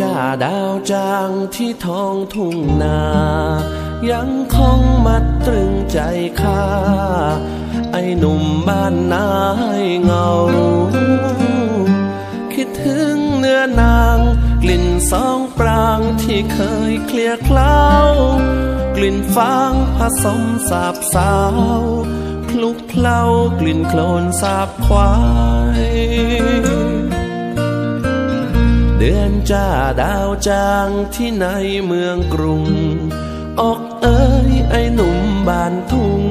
จ้าดาวจางที่ท้องทุ่งนา ยังคงมัดตรึงใจข้า ไอหนุ่มบ้านนาให้เงา คิดถึงเนื้อนางกลิ่นสองปรางที่เคยเคลียร์เคล้ากลิ่นฟางผสมสาบสาว คลุกเคล้ากลิ่นโคลนสาบควา ดือนจ้าดาวจางที่ในเมืองกรุง ออกเอ้ยไอ้หนุ่มบ้านทุ่ง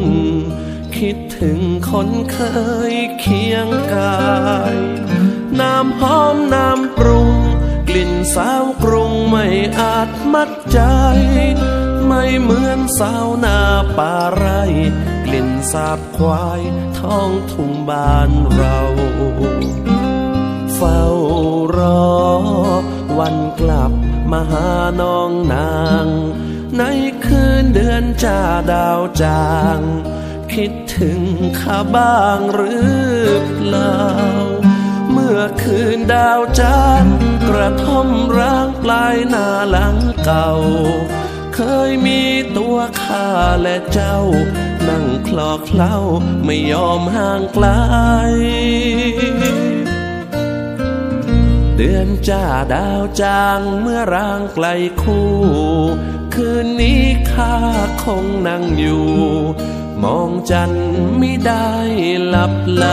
คิดถึงคนเคยเคียงกายน้ำหอมน้ำปรุง กลิ่นสาวกรุงไม่อาจมัดใจ ไม่เหมือนสาวนาป่าไร กลิ่นสาบควายท้องทุ่งบ้านเรา เฝ้ารอ วันกลับมาหาน้องนาง ในคืนเดือนจ้าดาวจาง คิดถึงข้าบ้างหรือเปล่า เมื่อคืนดาวจางกระท่อมร้างปลายนาหลังเก่า เคยมีตัวข้าและเจ้า นั่งคลอเคล้าไม่ยอมห่างไกล ดือนจ้าดาวจางเมื่อร่างไกลคู่ คืนนี้ข้าคงนั่งอยู่ มองจันทไม่ได้หลับไหล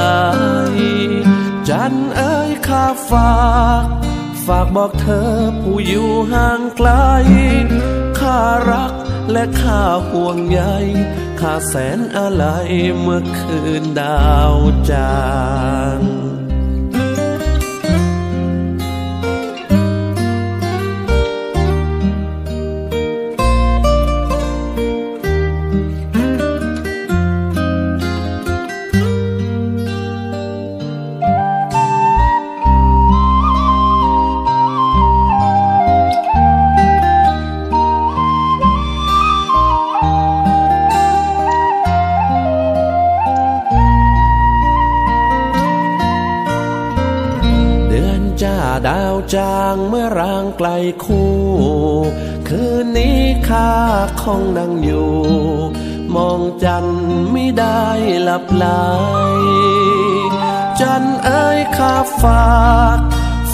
จันเอ้ยข้าฝากฝากบอกเธอผู้อยู่ห่างไกล ข้ารักและข้าห่วงใย ข้าแสนอะไรเมื่อคืนดาวจาง ดือนจ้าดาวจางเมื่อร่างไกลคู่ คืนนี้ข้าคงนั่งอยู่ มองจันไม่ได้หลับไหลจันเอ้ยข้าฝาก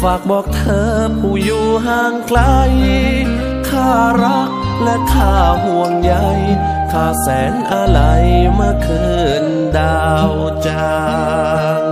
ฝากบอกเธอผู้อยู่ห่างไกล ข้ารักและข้าห่วงใย ข้าแสนอะไรเมื่อคืนดาวจาง